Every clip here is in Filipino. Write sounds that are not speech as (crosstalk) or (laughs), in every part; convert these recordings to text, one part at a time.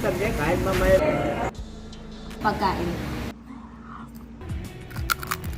sabi, kahit mamaya. Pagkain.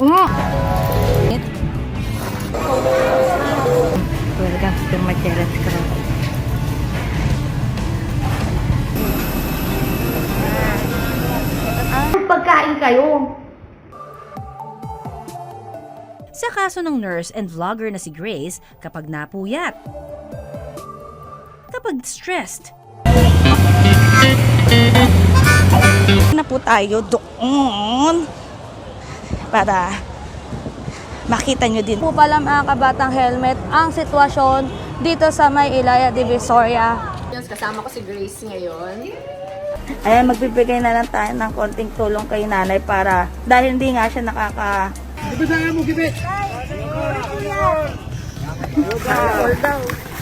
Mm. Welcome to Macheras Cross. Pagkain kayo. Sa kaso ng nurse and vlogger na si Grace, kapag napuyat, kapag stressed, na po tayo doon para makita nyo din. po pala mga kabatang helmet ang sitwasyon dito sa may Ilaya Divisoria. Kasama ko si Grace ngayon. Ayan, magbibigay na lang tayo ng konting tulong kay nanay para dahil hindi nga siya nakaka...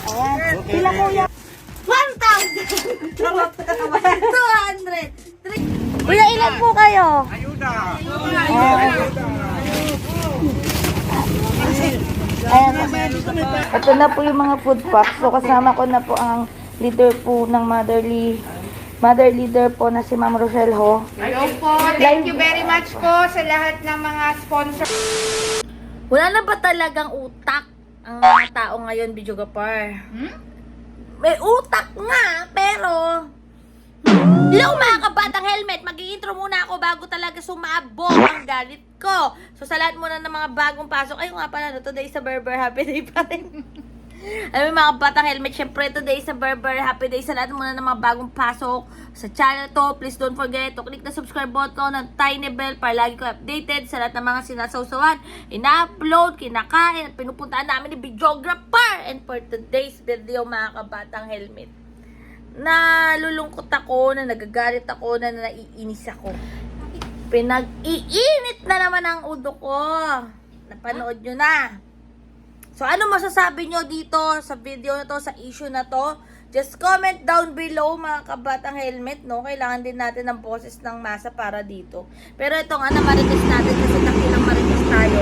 Ayan, pila kuya? 1,000! 200! Kuya, ilan po kayo? Ayan. Ito na po yung mga food packs. So, kasama ko na po ang leader po ng motherly mother leader po na si Ma'am Rochelle Ho. Hello po. Thank you very much po sa lahat ng mga sponsor. Wala na ba talagang utak ang mga tao ngayon, Bijugapar? Hmm? May utak nga, pero... Hello mga kabatang helmet! Mag-i-intro muna ako bago talaga sumabog ang galit ko. So sa lahat muna ng mga bagong pasok, ayun nga pala, no, today sa Berber Happy Day pa rin. (laughs) Alam mo mga kabatang helmet, syempre today sa Berber Happy Day sa lahat muna ng mga bagong pasok sa channel to. Please don't forget to click the subscribe button ng tiny bell para lagi ko updated sa lahat ng mga sinasawsawan, ina-upload, kinakain, at pinupuntaan namin ni videographer. And for today's video mga kabatang helmet, nalulungkot ako, na nagagalit ako, na naiinis ako. Pinag-iinit na naman ang udo ko. Napanood nyo na. So, ano masasabi nyo dito sa video na to, sa issue na to? Just comment down below mga kabatang helmet, no? Kailangan din natin ng boses ng masa para dito. Pero ito nga na marites natin kasi takilang marites tayo.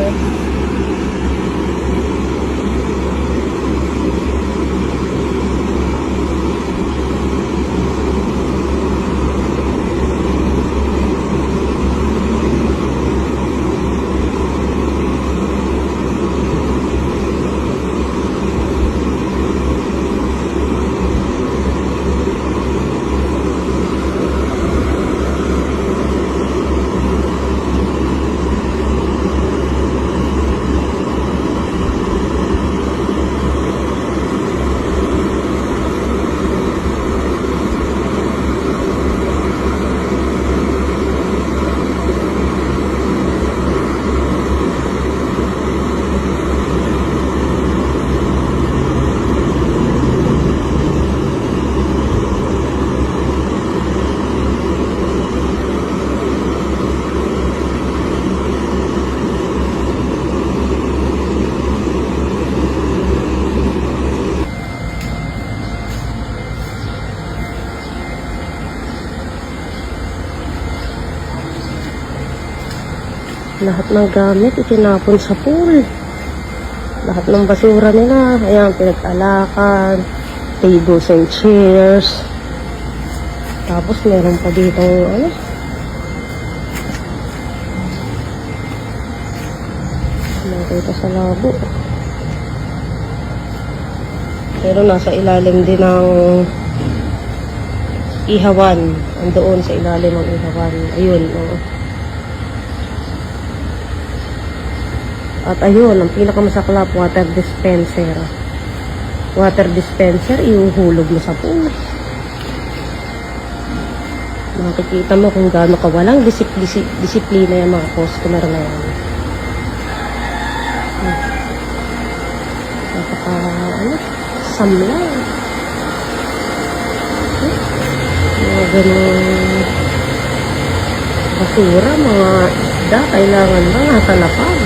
Lahat ng gamit itinapon sa pool. Lahat ng basura nila, ayan, pinag-alakan, tables and chairs. Tapos meron pa dito, ano, nakita sa labo. Pero nasa ilalim din ng ihawan. Andoon sa ilalim ng ihawan. Ayun, oh. At ayun, ang pinakamasaklap, water dispenser. Water dispenser, ihuhulog mo sa pool. Makikita mo kung gaano kawalang disip disip disiplina yung mga customer na yan. Hmm. Napaka, ano, samlay. Hmm. Mga ganun basura, mga isda, kailangan ba nasa lapag?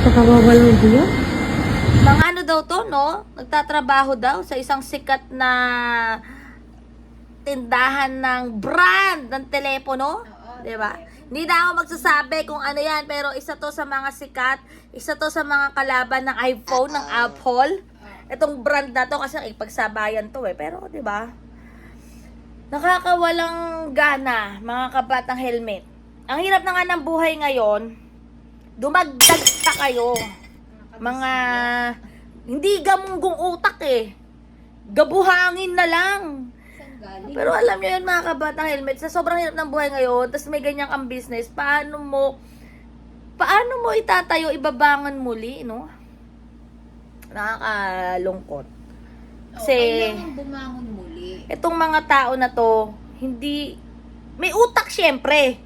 Napakawawalang hiya. Mga ano daw to, no? Nagtatrabaho daw sa isang sikat na tindahan ng brand ng telepono. 'Di ba? Hindi na ako magsasabi kung ano yan, pero isa to sa mga sikat, isa to sa mga kalaban ng iPhone, ng Apple. Itong brand na to kasi ipagsabayan to eh. Pero, di ba? Nakakawalang gana, mga kabatang helmet. Ang hirap na nga ng buhay ngayon, dumagdag pa kayo. Mga, hindi gamunggong utak eh. Gabuhangin na lang. Pero alam niyo yun mga kabatang helmet, sa sobrang hirap ng buhay ngayon, tapos may ganyan kang business, paano mo, paano mo itatayo, ibabangan muli, no? Nakakalungkot. Kasi, Kailangan bumangon muli. itong mga tao na to, hindi, may utak syempre.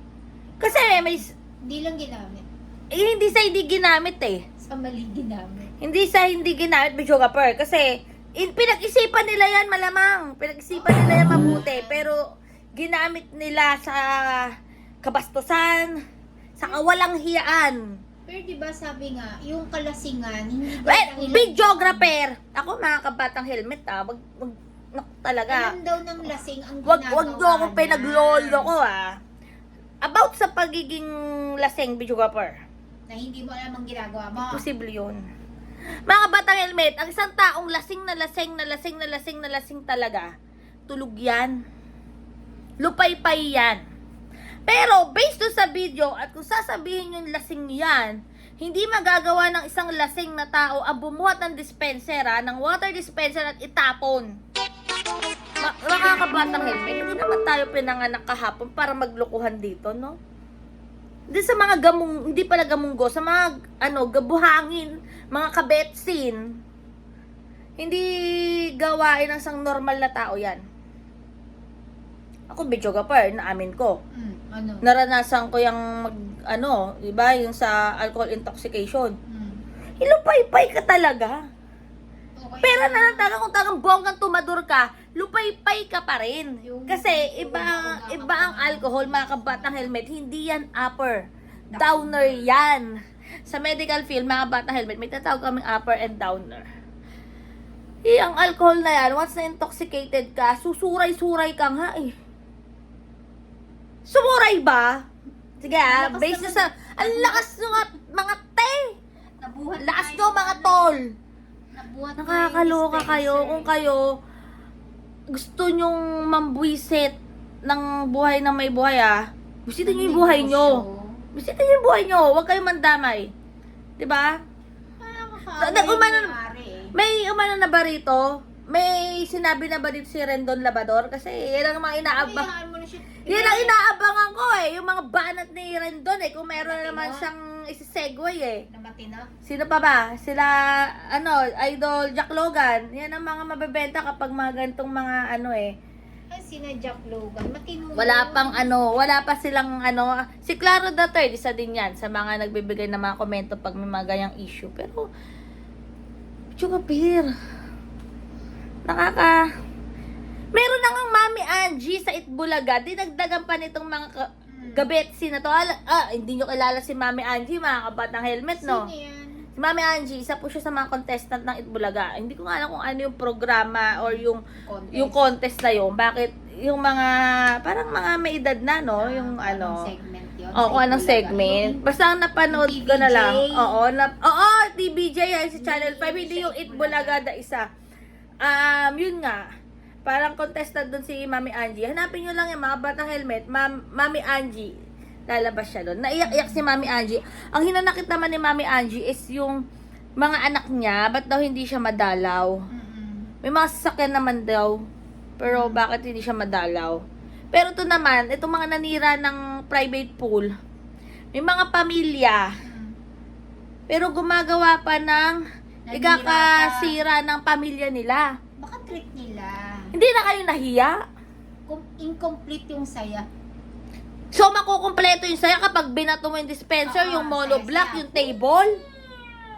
Kasi may, Hindi lang ginamit. Eh, hindi sa hindi ginamit eh. Sa mali ginamit. Hindi sa hindi ginamit Bijoga Per. Kasi, in, pinag-isipan nila yan malamang. Pinag-isipan nila yan mabuti. Pero, ginamit nila sa kabastusan, sa kawalang hiyaan. Pero di ba sabi nga, yung kalasingan, hindi daw Well, videographer. Ako mga kabatang helmet ah. Wag, wag, naku, talaga. Alam daw ng lasing ang Wag, ginagawa wag nyo akong pinaglolo ko ah. About sa pagiging laseng videographer. Na hindi mo alam ang ginagawa mo. Posible yun. Mga batang helmet, ang isang taong lasing na lasing na lasing na lasing na lasing talaga, tulog yan. Lupay-pay yan. Pero, based doon sa video, at kung sasabihin yung lasing yan, hindi magagawa ng isang lasing na tao ang bumuhat ng dispenser, ah, ng water dispenser at itapon. Ma- makakabatang helmet, hindi naman tayo pinanganak kahapon para maglokohan dito, no? Hindi sa mga gamung, hindi pala gamunggo, sa mga, ano, gabuhangin, mga kabetsin. Hindi gawain ng isang normal na tao yan. Ako, videographer, naamin ko. Mm, ano? Naranasan ko yung mag, ano, di ba, yung sa alcohol intoxication. Mm. Hilupay-pay ka talaga. Pera na lang talaga kung tagang bonggang tumador ka, lupay-pay ka pa rin. Kasi iba, iba ang alcohol, mga kabatang helmet, hindi yan upper. Downer yan. Sa medical field, mga batang helmet, may tatawag kaming upper and downer. Eh, ang alcohol na yan, once na intoxicated ka, susuray-suray ka nga eh. Sumuray ba? Sige ah, based naman. sa, ang lakas ng mga, te! Nabuhat na Lakas nyo mga tol! Yung Nakakaloka kayo kung kayo gusto nyong mambwisit ng buhay na may buhay ah. Bisita nyo yung buhay nyo. Bisita nyo yung buhay nyo. Huwag kayong mandamay. 'Di ba? Nakakaawa Nag- yung umano- nangyari eh. May umano na ba rito? May sinabi na ba dito si Rendon Labador? Kasi yan ang mga inaabang. Yan ang inaabangan ko eh. Yung mga banat ni Rendon eh. Kung meron na naman siyang isisegue eh. Na. Sino pa ba? Sila, ano, Idol Jack Logan. Yan ang mga mabebenta kapag mga gantong mga ano eh. Ay, sina Jack Logan. Matino. Wala pang ano, wala pa silang ano. Si Claro the Third, isa din yan sa mga nagbibigay ng mga komento pag may mga ganyang issue. Pero, Chuka Beer, nakaka... Meron na ngang Mami Angie sa Itbulaga. Dinagdagan pa nitong mga ka- gabetsi na to. Ah, hindi nyo kilala si Mami Angie, mga kabatang helmet, no? Sino yan? Si Mami Angie, isa po siya sa mga contestant ng Itbulaga. Hindi ko nga alam kung ano yung programa or yung Contest. yung contest na yun. Bakit yung mga parang mga may edad na no, yung Ah, ano. anong segment yun? Oo, anong segment. Yung- Basta ang napanood yung ko na lang. TVJ. Oo, na, oo, TBJ yan si Channel 5. Hindi yung Itbulaga da isa. Um, yun nga. Parang contestant doon si Mami Angie. Hanapin nyo lang yung mga batang helmet. Mam, Mami Angie. Lalabas siya doon. Naiyak-iyak si Mami Angie. Ang hinanakit naman ni Mami Angie is yung mga anak niya. Ba't daw hindi siya madalaw? May mga sasakyan naman daw. Pero bakit hindi siya madalaw? Pero ito naman, itong mga nanira ng private pool, may mga pamilya. Pero gumagawa pa ng Nanira ikakasira ng pamilya nila. Baka trip nila. Hindi na kayo nahiya? Kung incomplete yung saya. So, makukumpleto yung saya kapag binato mo yung dispenser, Oo, yung monoblock, saya-saya. yung table.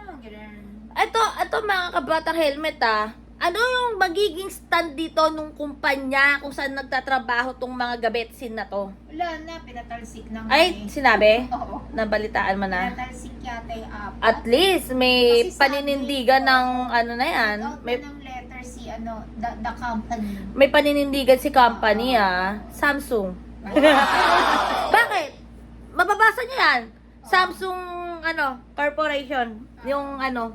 Ah, ganun. Ito, ito mga kabatang helmet ah. Ano yung magiging stand dito nung kumpanya kung saan nagtatrabaho tong mga gabetsin na to? Wala na, pinatalsik na nga Ay, eh. sinabi? (laughs) Oo. Nabalitaan mo na? Pinatalsik yata yung apat. At least, may Kasi sabi paninindigan ng ano na yan. May, na ng letter si ano, the, the company. may paninindigan si company ah. Samsung. (laughs) Bakit? mababasa niyo yan. Samsung, ano, Corporation. Yung, ano.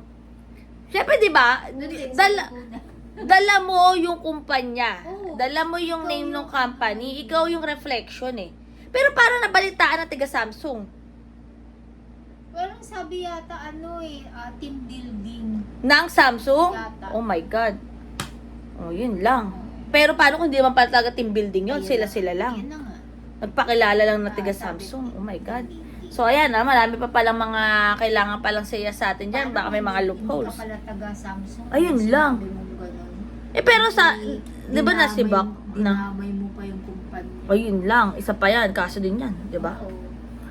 Siyempre, di ba? Dala, (laughs) dala mo yung kumpanya. Dala mo yung name ng company. Ikaw yung reflection eh. Pero parang nabalitaan ng tiga Samsung. Parang sabi yata ano eh, ah, team building. Ng Samsung? Yata. Oh my God. Oh, yun lang. Pero paano kung hindi naman pala talaga team building yun? Sila-sila lang. Yan na nga. Nagpakilala lang na tiga Ah, sabi Samsung. Oh my God. So, ayan na, marami pa palang mga kailangan palang saya sa atin dyan. Baka may mga loopholes. Hindi ka pala taga Samsung. Ayun Sinabi lang. mo ganun. Eh, pero sa, Di- ba dinamay- nasibak na? Dinamay mo pa yung kumpanya. Ayun lang, isa pa yan, kaso din yan, di ba? Oo.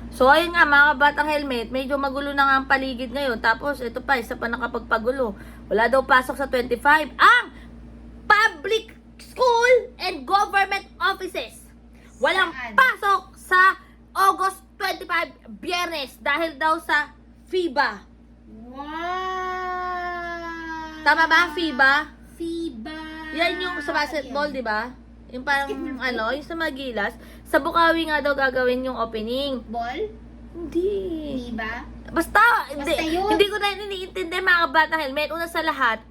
So, ayun nga, mga kabatang helmet, medyo magulo na nga ang paligid ngayon. Tapos, ito pa, isa pa nakapagpagulo. Wala daw pasok sa 25 ang public school and government offices. Walang Saan? pasok sa August 25, Biyernes, dahil daw sa FIBA. Wow! Tama ba, FIBA? FIBA. Yan yung sa basketball, di ba? Yung parang, ano, yung sa Magilas. Sa Bukawi nga daw gagawin yung opening. Ball? Hindi. FIBA? Basta, hindi, Basta yun. hindi ko na iniintindi mga bata helmet. Una sa lahat,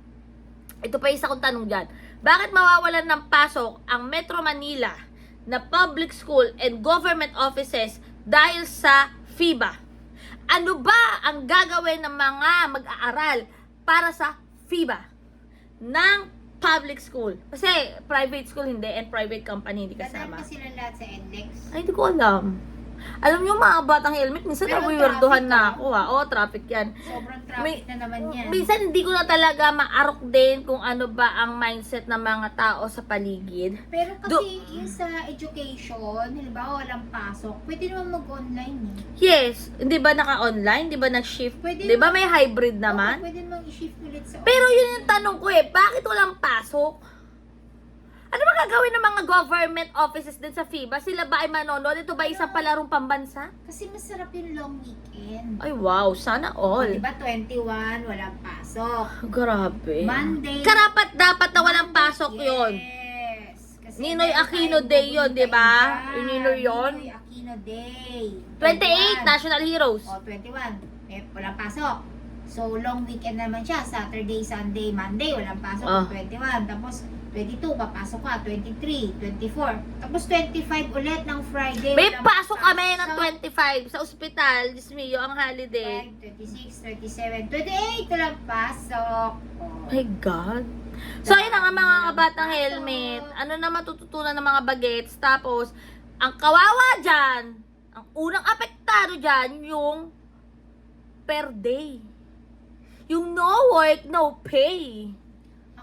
ito pa isa kong tanong dyan. Bakit mawawalan ng pasok ang Metro Manila na public school and government offices dahil sa FIBA? Ano ba ang gagawin ng mga mag-aaral para sa FIBA ng public school? Kasi private school hindi and private company hindi Dadaan kasama. pa sila lahat sa NLEX. Ay, hindi ko alam. Alam niyo mga batang helmet, minsan Pero na ah. ako ha. Oo, traffic yan. Sobrang traffic May- na naman yan. Minsan hindi ko na talaga maarok din kung ano ba ang mindset ng mga tao sa paligid. Pero kasi Do- yung sa education, halimbawa walang pasok, pwede naman mag-online eh. Yes, hindi ba naka-online? Di ba nag-shift? Pwede Di ba may hybrid Oo, naman? pwede naman i-shift ulit sa Pero yun yung tanong ko eh, bakit walang pasok? Ano ba gagawin ng mga government offices din sa FIBA? Sila ba ay manonood? Ito ba isa palarong pambansa? Kasi masarap yung long weekend. Ay wow, sana all. Diba 21, walang pasok. (laughs) Grabe. Monday. Karapat dapat na walang pasok yon. Yes. Kasi Ninoy Aquino Day yun, di ba? Ninoy yun? Ninoy Aquino Day. 28, National Heroes. O, 21. Eh, walang pasok. So, long weekend naman siya. Saturday, Sunday, Monday, walang pasok. Ah. 21. Tapos, 22, papasok ka. 23, 24. Tapos, 25 ulit ng Friday. May pasok kami ng pasok. 25 sa ospital, Dismio, ang holiday. 25, 26, 37, 28, walang pasok. Oh. My God. So, ayun na nga mga kabatang helmet. Ano na matututunan ng mga bagets. Tapos, ang kawawa dyan, ang unang apektado dyan, yung per day. Yung no work, no pay.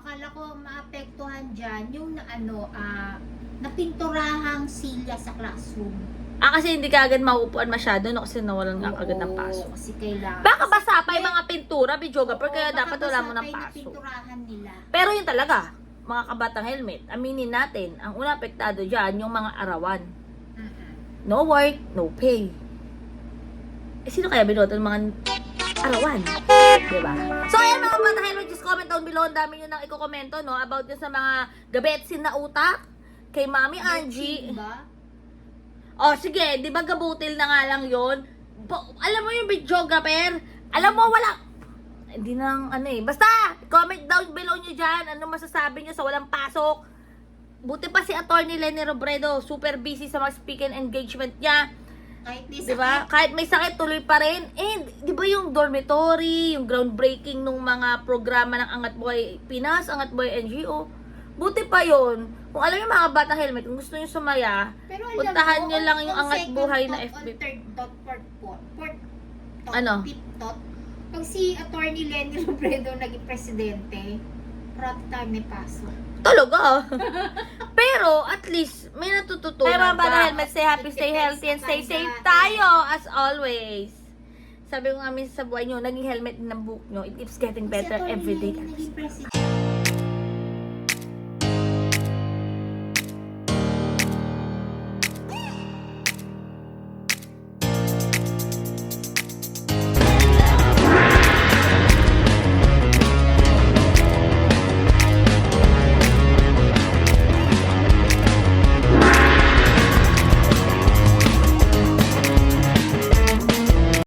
Akala ko maapektuhan dyan yung na ano, ah, napinturahang silya sa classroom. Ah, kasi hindi ka agad mauupuan masyado, no? Kasi nawalan nga agad ng Oo, pasok. Kasi kailangan. Baka basa pa yung mga pintura, videographer, Oo, kaya baka dapat wala mo ng pa yung pasok. napinturahan nila. Pero yun talaga, mga kabatang helmet, aminin natin, ang una apektado dyan, yung mga arawan. Mm-mm. No work, no pay. Eh, sino kaya binoto ng mga arawan? Diba? So, ayan mga helmet, just comment down below. Ang dami nyo nang ikokomento, no? About yun sa mga gabetsin na utak. Kay Mami Angie. Diba? Oh, sige, di ba gabutil na nga lang yon? alam mo yung videographer? Alam mo, wala... Hindi nang ano eh. Basta, comment down below nyo dyan. Ano masasabi nyo sa walang pasok? Buti pa si attorney Lenny Robredo. Super busy sa mga speaking engagement niya. Kahit di Di ba? Kahit may sakit, tuloy pa rin. And, di ba yung dormitory, yung groundbreaking ng mga programa ng Angat Buhay Pinas, Angat Buhay NGO, buti pa yon. Kung alam yung mga batang helmet, kung gusto nyo sumaya, Pero alam puntahan mo, nyo lang yung Angat Buhay na FB. Third thought, fourth fourth thought, Ano? fifth pag si Attorney Lenny Robredo naging presidente, proud time may pasok. Talaga. (laughs) Pero, at least, may natututunan Kaya mga ka. bata helmet, stay happy, stay healthy, and stay safe tayo, as always. Sabi ko nga minsan sa buhay nyo, naging helmet din ang buhok nyo. It keeps getting better every day. Naging presidente.